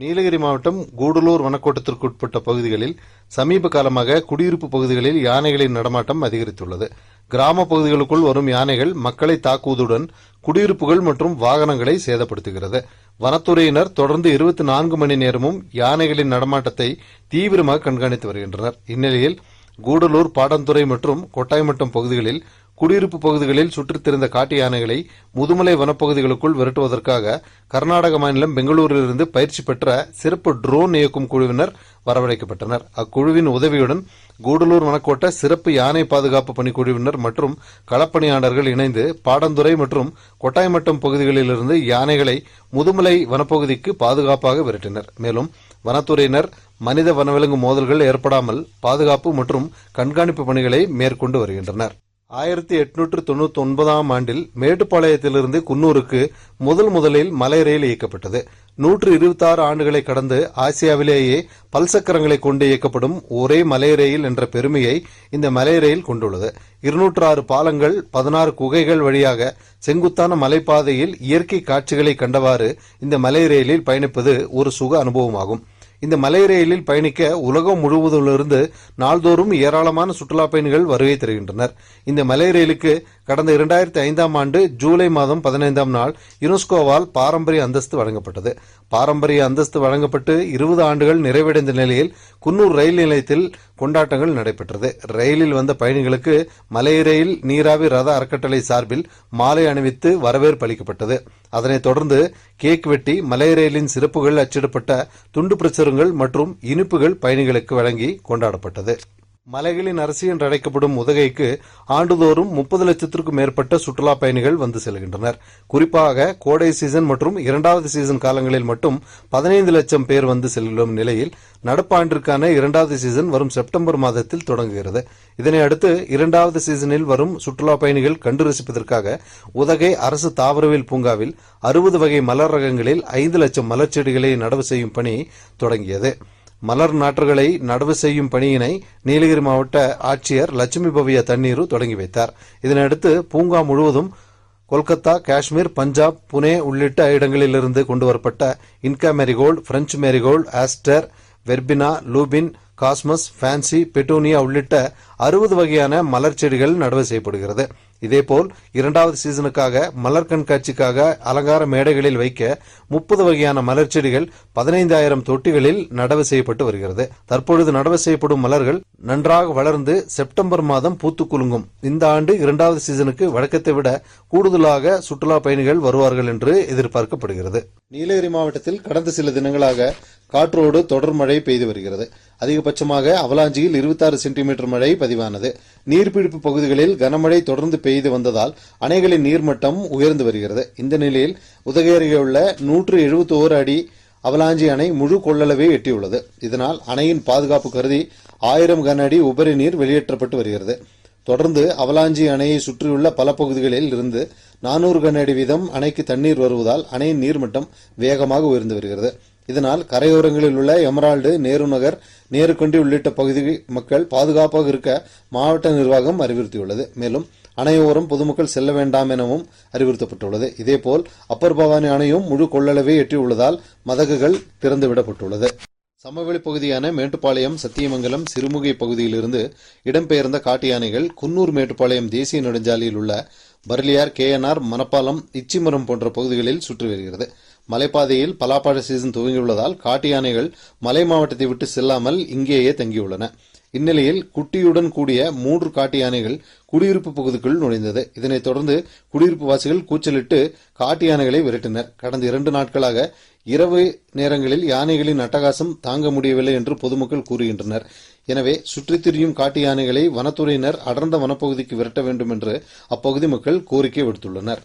நீலகிரி மாவட்டம் கூடலூர் வனக்கோட்டத்திற்கு உட்பட்ட பகுதிகளில் சமீப காலமாக குடியிருப்பு பகுதிகளில் யானைகளின் நடமாட்டம் அதிகரித்துள்ளது. கிராம பகுதிகளுக்குள் வரும் யானைகள் மக்களை தாக்குவதுடன் குடியிருப்புகள் மற்றும் வாகனங்களை சேதப்படுத்துகிறது. வனத்துறையினர் தொடர்ந்து இருபத்தி நான்கு மணி நேரமும் யானைகளின் நடமாட்டத்தை தீவிரமாக கண்காணித்து வருகின்றனர். இந்நிலையில் கூடலூர் பாடந்துறை மற்றும் கொட்டாய்மட்டம் பகுதிகளில் குடியிருப்பு பகுதிகளில் சுற்றித் திரிந்த காட்டு யானைகளை முதுமலை வனப்பகுதிகளுக்குள் விரட்டுவதற்காக கர்நாடக மாநிலம் பெங்களூரிலிருந்து பயிற்சி பெற்ற சிறப்பு ட்ரோன் இயக்கும் குழுவினர் வரவழைக்கப்பட்டனர். அக்குழுவின் உதவியுடன் கூடலூர் வனக்கோட்ட சிறப்பு யானை பாதுகாப்பு பணிக்குழுவினர் மற்றும் களப்பணியாளர்கள் இணைந்து பாடந்துறை மற்றும் கொட்டாய்மட்டம் பகுதிகளிலிருந்து யானைகளை முதுமலை வனப்பகுதிக்கு பாதுகாப்பாக விரட்டினர். மேலும் வனத்துறையினர் மனித வனவிலங்கு மோதல்கள் ஏற்படாமல் பாதுகாப்பு மற்றும் கண்காணிப்பு பணிகளை மேற்கொண்டு வருகின்றனர். ஆயிரத்தி எட்நூற்று தொண்ணூத்தி ஒன்பதாம் ஆண்டில் மேட்டுப்பாளையத்திலிருந்து குன்னூருக்கு முதல் முதலில் மலை ரயில் இயக்கப்பட்டது. நூற்று இருபத்தி ஆறு ஆண்டுகளை கடந்து ஆசியாவிலேயே பல்சக்கரங்களை கொண்டு இயக்கப்படும் ஒரே மலை ரயில் என்ற பெருமையை இந்த மலை ரயில் கொண்டுள்ளது. இருநூற்று ஆறு பாலங்கள் பதினாறு குகைகள் வழியாக செங்குத்தான மலைப்பாதையில் இயற்கை காட்சிகளை கண்டவாறு இந்த மலை ரயிலில் பயணிப்பது ஒரு சுக அனுபவமாகும். இந்த மலை ரயிலில் பயணிக்க உலகம் முழுவதிலிருந்து நாள்தோறும் ஏராளமான சுற்றுலா பயணிகள் வருகை தருகின்றனர். இந்த மலை ரயிலுக்கு கடந்த இரண்டாயிரத்தி ஐந்தாம் ஆண்டு ஜூலை மாதம் பதினைந்தாம் நாள் யுனெஸ்கோவால் பாரம்பரிய அந்தஸ்து வழங்கப்பட்டது. பாரம்பரிய அந்தஸ்து வழங்கப்பட்டு இருபது ஆண்டுகள் நிறைவடைந்த நிலையில் குன்னூர் ரயில் நிலையத்தில் கொண்டாட்டங்கள் நடைபெற்றது. ரயிலில் வந்த பயணிகளுக்கு மலை ரயில் நீராவி ரத அறக்கட்டளை சார்பில் மாலை அணிவித்து வரவேற்பு அளிக்கப்பட்டது. அதனைத் தொடர்ந்து கேக் வெட்டி மலை ரயிலின் சிறப்புகள் அச்சிடப்பட்ட துண்டு பிரசுரங்கள் மற்றும் இனிப்புகள் பயணிகளுக்கு வழங்கி கொண்டாடப்பட்டது. மலைகளின் அரசி என்று அழைக்கப்படும் உதகைக்கு ஆண்டுதோறும் முப்பது லட்சத்திற்கும் மேற்பட்ட சுற்றுலா பயணிகள் வந்து செல்கின்றனர். குறிப்பாக கோடை சீசன் மற்றும் இரண்டாவது சீசன் காலங்களில் மட்டும் பதினைந்து லட்சம் பேர் வந்து செல்லும் நிலையில் நடப்பாண்டிற்கான இரண்டாவது சீசன் வரும் செப்டம்பர் மாதத்தில் தொடங்குகிறது. இதனை அடுத்து இரண்டாவது சீசனில் வரும் சுற்றுலா பயணிகள் கண்டு ரசிப்பதற்காக உதகை அரசு தாவரவியல் பூங்காவில் அறுபது வகை மலர் ரகங்களில் ஐந்து லட்சம் மலர் செடிகளை நடவு செய்யும் பணி தொடங்கியது. மலர் நாற்றுகளை நடவு செய்யும் பணியினை நீலகிரி மாவட்ட ஆட்சியர் லட்சுமி பவிய தண்ணீரு தொடங்கி வைத்தார். இதனையடுத்து பூங்கா முழுவதும் கொல்கத்தா காஷ்மீர் பஞ்சாப் புனே உள்ளிட்ட இடங்களிலிருந்து கொண்டுவரப்பட்ட inca marigold French marigold aster verbena lupin cosmos fancy petunia உள்ளிட்ட அறுபது வகையான மலர் செடிகள் நடவு செய்யப்படுகிறது. இதேபோல் இரண்டாவது சீசனுக்காக மலர் கண்காட்சிக்காக அலங்கார மேடைகளில் வைக்க முப்பது வகையான மலர் செடிகள் பதினைந்தாயிரம் தொட்டிகளில் நடவு செய்யப்பட்டு வருகிறது. தற்பொழுது நடவு செய்யப்படும் மலர்கள் நன்றாக வளர்ந்து செப்டம்பர் மாதம் பூத்து குலுங்கும். இந்த ஆண்டு இரண்டாவது சீசனுக்கு வழக்கத்தை விட கூடுதலாக சுற்றுலா பயணிகள் வருவார்கள் என்று எதிர்பார்க்கப்படுகிறது. நீலகிரி மாவட்டத்தில் கடந்த சில தினங்களாக காற்றோடு தொடர் மழை பெய்து வருகிறது. அதிகபட்சமாக அவலாஞ்சியில் இருபத்தாறு சென்டிமீட்டர் மழை பதிவானது. நீர்பிடிப்பு பகுதிகளில் கனமழை தொடர்ந்து பெய்து வந்ததால் அணைகளின் நீர்மட்டம் உயர்ந்து வருகிறது. இந்த நிலையில் உதகை அருகே உள்ள நூற்று எழுபத்தி ஓரு அடி அவலாஞ்சி அணை முழு கொள்ளளவை எட்டியுள்ளது. இதனால் அணையின் பாதுகாப்பு கருதி ஆயிரம் கன அடி உபரி நீர் வெளியேற்றப்பட்டு வருகிறது. தொடர்ந்து அவலாஞ்சி அணையை சுற்றியுள்ள பல பகுதிகளில் இருந்து நானூறு கன அடி வீதம் அணைக்கு தண்ணீர் வருவதால் அணையின் நீர்மட்டம் வேகமாக உயர்ந்து வருகிறது. இதனால் கரையோரங்களில் உள்ள எமரால்டு நேரு நகர் நேருக்கொண்டி உள்ளிட்ட பகுதி மக்கள் பாதுகாப்பாக இருக்க மாவட்ட நிர்வாகம் அறிவுறுத்தியுள்ளது. மேலும் அணையோரம் பொதுமக்கள் செல்ல வேண்டாம் எனவும் அறிவுறுத்தப்பட்டுள்ளது. இதேபோல் அப்பர் பவானி அணையும் முழு கொள்ளளவை எட்டியுள்ளதால் மதகுகள் திறந்துவிடப்பட்டுள்ளது. சமவெளி பகுதியான மேட்டுப்பாளையம் சத்தியமங்கலம் சிறுமுகை பகுதியிலிருந்து இடம்பெயர்ந்த காட்டு யானைகள் குன்னூர் மேட்டுப்பாளையம் தேசிய நெடுஞ்சாலையில் உள்ள பர்லியார் கேஎன்ஆர் மணப்பாலம் இச்சிமரம் போன்ற பகுதிகளில் சுற்றி வருகிறது. மலைப்பாதையில் பலாப்பழ சீசன் துவங்கியுள்ளதால் காட்டு யானைகள் மலை மாவட்டத்தை விட்டு செல்லாமல் இங்கேயே தங்கியுள்ளன. இந்நிலையில் குட்டியுடன் கூடிய மூன்று காட்டு யானைகள் குடியிருப்பு பகுதிக்குள் நுழைந்தது. இதனைத் தொடர்ந்து குடியிருப்பு வாசிகள் கூச்சலிட்டு காட்டு யானைகளை விரட்டினர். கடந்த இரண்டு நாட்களாக இரவு நேரங்களில் யானைகளின் அட்டகாசம் தாங்க முடியவில்லை என்று பொதுமக்கள் கூறுகின்றனர். எனவே சுற்றித் திரியும் காட்டு யானைகளை வனத்துறையினர் அடர்ந்த வனப்பகுதிக்கு விரட்ட வேண்டும் என்று அப்பகுதி மக்கள் கோரிக்கை விடுத்துள்ளனர்.